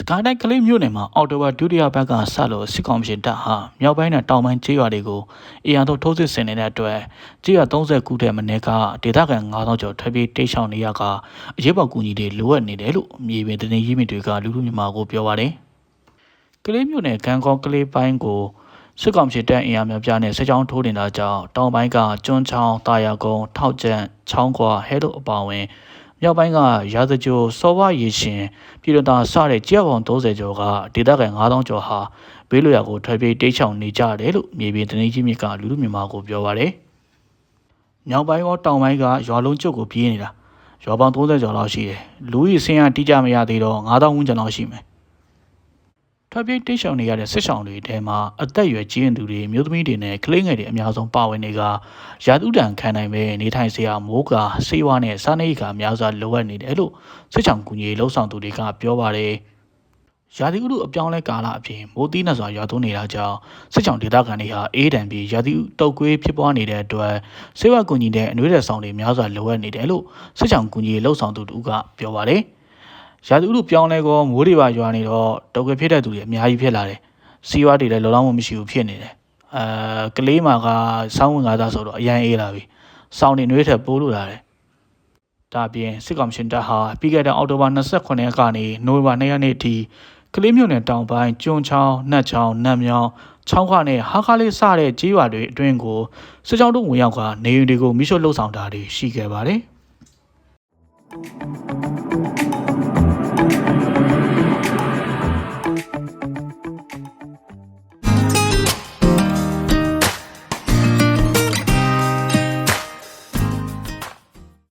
စကိုင်းတိုင်းကလေးမြို့နယ်မှာအော်တိုဘာဒုတိယဘက်ကဆလို့စစ်ကောင်ရှင်တပ်ဟာမြောက်ပိုင်းနဲ့တောင်ပိုင်းကျေးရွာတွေကိုအရန်တို့ထိုးစစ်ဆင်နေတဲ့အတွက်ကျေးရွာ30ခုထဲမနေ့ကဒေသခံ9000ကျော်ထွက်ပြေးတိတ်ဆောင်နေရကအရေးပေါ်ကူညီတွေလိုအပ်နေတယ်လို့မြေပြင်သတင်းရင်းမြစ်တွေကလူလူမြန်မာကိုပြောပါတယ်။ကလေးမြို့နယ်ကံကောကလေးပိုင်းကို စစ်ကောင်စီတပ်အင်အားများပြားနဲ့စစ်ကြောင်းထိုးနေတာကြောင့်တောင်ပိုင်းကကျွန်းချောင်းတာယာကုန်းထောက်ကျန်ချောင်းခွာဟဲတို့အပါအဝင်မြောက်ပိုင်းကရာဇကြိုစောဝရေရှင်ပြည်တော်သားစတဲ့ကြောက်အောင်30ကျော်ကဒေသခံ9000ကျော်ဟာဘေးလွရာကိုထွက်ပြေးတိတ်ချောင်နေကြတယ်လို့မြေပြင်သတင်းကြီးမြစ်ကလူလူမြန်မာကိုပြောပါရယ်။မြောက်ပိုင်းရောတောင်ပိုင်းကရွာလုံးကျုပ်ကိုပြေးနေတာရွာပေါင်း30ကျော်လောက်ရှိတယ်။လူကြီးစင်းရတိကျမရသေးတော့9000ဝန်းကျင်လောက်ရှိမယ်။ ထွက်ပြေးတိတ်ချောင်နေရတဲ့စစ်ဆောင်တွေထဲမှာအသက်အရွယ်ကြီးရင်သူတွေမြို့သမီးတွေနဲ့ကလေးငယ်တွေအများဆုံးပါဝင်နေကရာသဥတံခံနိုင်မဲ့နေထိုင်စရာမိုးကာစေးဝါနဲ့စားနေကအများစွာလိုအပ်နေတယ်လို့စစ်ချောင်ကူညီလှုပ်ဆောင်သူတွေကပြောပါတယ်။ရာသီဥတုအပြောင်းလဲကာလအပြင်မိုးသီးနှံစွာရွာသွန်းနေတာကြောင့်စစ်ချောင်ဒေသခံတွေဟာအေးဒဏ်ပြီးရာသီဥတုတ်ကွေးဖြစ်ပွားနေတဲ့အတွက်ဆေးဝါးကူညီတဲ့အနှွေးတဲ့ဆောင်တွေများစွာလိုအပ်နေတယ်လို့စစ်ချောင်ကူညီလှုပ်ဆောင်သူတို့ကပြောပါတယ်။ ရာသီဥတုပြောင်းလဲကောမိုးတွေပါရွာနေတော့တုတ်ကွေးဖြစ်တဲ့သူတွေအများကြီးဖြစ်လာတယ်။စီးဝါးတွေလည်းလုံလောက်မှုမရှိဘူးဖြစ်နေတယ်။အဲကလေးမာကစောင်းဝင်ကားသားဆိုတော့အရန်အေးလာပြီ။စောင်းနေနှွေးထက်ပိုးလို့လာတယ်။ဒါပြင်စစ်ကောင်ရှင်တပ်ဟာပြီးခဲ့တဲ့အောက်တိုဘာ28ရက်ကနေနိုဝင်ဘာ2ရက်နေ့ထိကလေးမြို့နယ်တောင်ပိုင်းကျွန်းချောင်း၊နှက်ချောင်း၊နတ်မြောင်းချောင်းခနဲ့ဟာခါလေးစတဲ့ကြေးရွာတွေအတွင်းကိုစစ်ကြောင်းတို့ဝင်ရောက်ကနေအိမ်တွေကိုမိရှုလှုပ်ဆောင်တာတွေရှိခဲ့ပါတယ်။